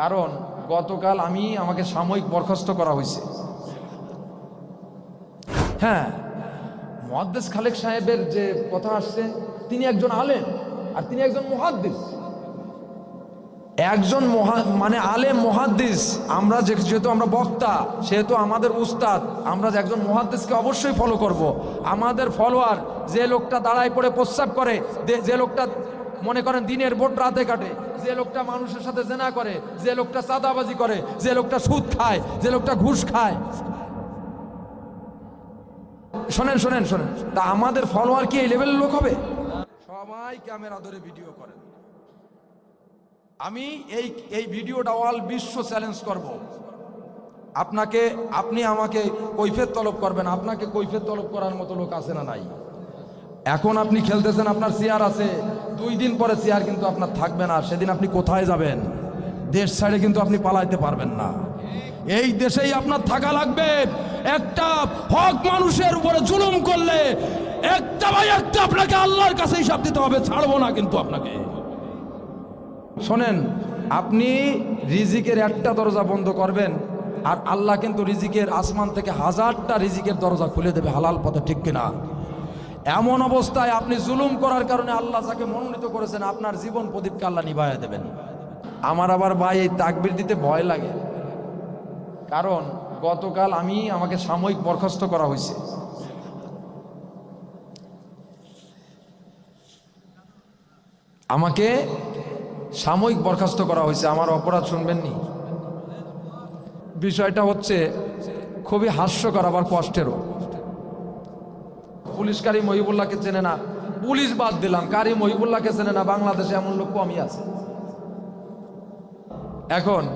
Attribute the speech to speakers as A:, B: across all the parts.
A: কারণ গতকাল আমি আমাকে সাময়িক বরখাস্ত করা হয়েছে হ্যাঁ মহাদ্দেশ খালেক সাহেবের যে কথা আসছে, তিনি একজন আলেম আর তিনি একজন মহাদ্দেশ একজন মহা মানে আলেম মহাদ্দিস, আমরা যেহেতু আমরা বক্তা, সেহেতু আমাদের উস্তাদ, আমরা একজন মহাদ্দিসকে অবশ্যই ফলো করব। আমাদের ফলোয়ার যে লোকটা দাঁড়ায় পড়ে প্রস্রাব করে যে লোকটা মনে করেন দিনের বোট রাতে কাটে। যে লোকটা মানুষের সাথে জেনা করে, যে লোকটা চাঁদাবাজি করে, যে লোকটা সুদ খায়, যে লোকটা ঘুষ খায়। শোনেন শোনেন শোনেন, তা আমাদের ফলোয়ার কি এই লেভেলের লোক হবে? সবাই ক্যামেরা ধরে ভিডিও করেন। আমি এই এই ভিডিওটা অল বিশ্ব চ্যালেঞ্জ করব। আপনাকে, আপনি আমাকে কৈফের তলব করবেন, আপনাকে কৈফের তলব করার মতো লোক আছে না নাই? এখন আপনি খেলতেছেন, আপনার চেয়ার আছে দুই দিন পরে চেয়ার কিন্তু আপনার থাকবে না সেদিন আপনি কোথায় যাবেন? দেশ ছাড়ে কিন্তু আপনি পালাইতে পারবেন না। এই দেশেই আপনার থাকা লাগবে। একটা হক মানুষের উপরে জুলুম করলে একটা ভাই একটা আপনাকে আল্লাহর কাছে হিসাব দিতে হবে, ছাড়বো না কিন্তু আপনাকে। শোনেন, আপনি রিজিকের একটা দরজা বন্ধ করবেন, আর আল্লাহ কিন্তু রিজিকের আসমান থেকে হাজারটা রিজিকের দরজা খুলে দেবে হালাল পথে, ঠিক কিনা? এমন অবস্থায় আপনি জুলুম করার কারণে আল্লাহ যাকে মনোনীত করেছেন, আপনার জীবন প্রদীপকে আল্লাহ নিভাইয়া দেবেন। আমার আবার ভাই এই তাকবির দিতে ভয় লাগে। কারণ গতকাল আমি আমাকে সাময়িক বরখাস্ত করা হয়েছে। আমাকে সাময়িক বরখাস্ত করা হয়েছে। আমার অপরাধ শুনবেননি। বিষয়টা হচ্ছে, খুবই হাস্যকর, আবার কষ্টেরও। পুলিশ কারি মহিবুল্লাহকে চেনে না। পুলিশ বাদ দিলাম, কারি মহিবুল্লাহকে চেনে না। বাংলাদেশে এমন লোক কমই আছে। এখন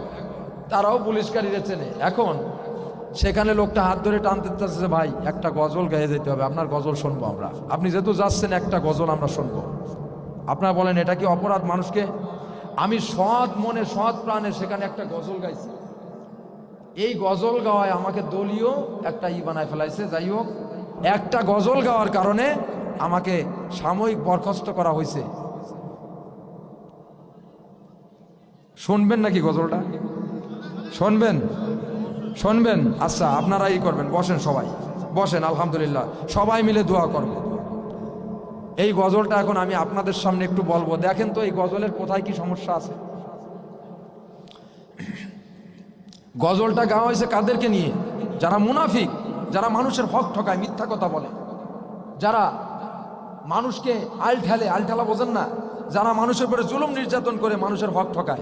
A: তারাও পুলিশকারীরা চেনে। এখন সেখানে লোকটা হাত ধরে টানতে চাচ্ছে, ভাই, একটা গজল গায়ে যেতে হবে। আপনার গজল শুনব আমরা। আপনি যেহেতু যাচ্ছেন, একটা গজল আমরা শুনব। আপনারা বলেন, এটা কি অপরাধ মানুষকে? আমি সৎ মনে, সৎ প্রাণে সেখানে একটা গজল গাইছি। এই গজল গাওয়ায় আমাকে দলীয় একটা ই বানায় ফেলাইছে। যাই হোক একটা গজল গাওয়ার কারণে আমাকে সাময়িক বরখাস্ত করা হয়েছে। শুনবেন নাকি গজলটা? শুনবেন? শুনবেন? আচ্ছা আপনারা ই করবেন, বসেন সবাই। বসেন, আলহামদুলিল্লাহ। সবাই মিলে দোয়া করব। এই গজলটা এখন আমি আপনাদের সামনে একটু বলব। দেখেন তো এই গজলের কোথায় কি সমস্যা আছে? গজলটা গাওয়া হয়েছে কাদেরকে নিয়ে? যারা মুনাফিক যারা মানুষের হক ঠকায়, মিথ্যা কথা বলে, যারা মানুষকে আল ঠেলে আল ঠেলা বোঝেন না, যারা মানুষের উপরে জুলুম নির্যাতন করে মানুষের হক ঠকায়।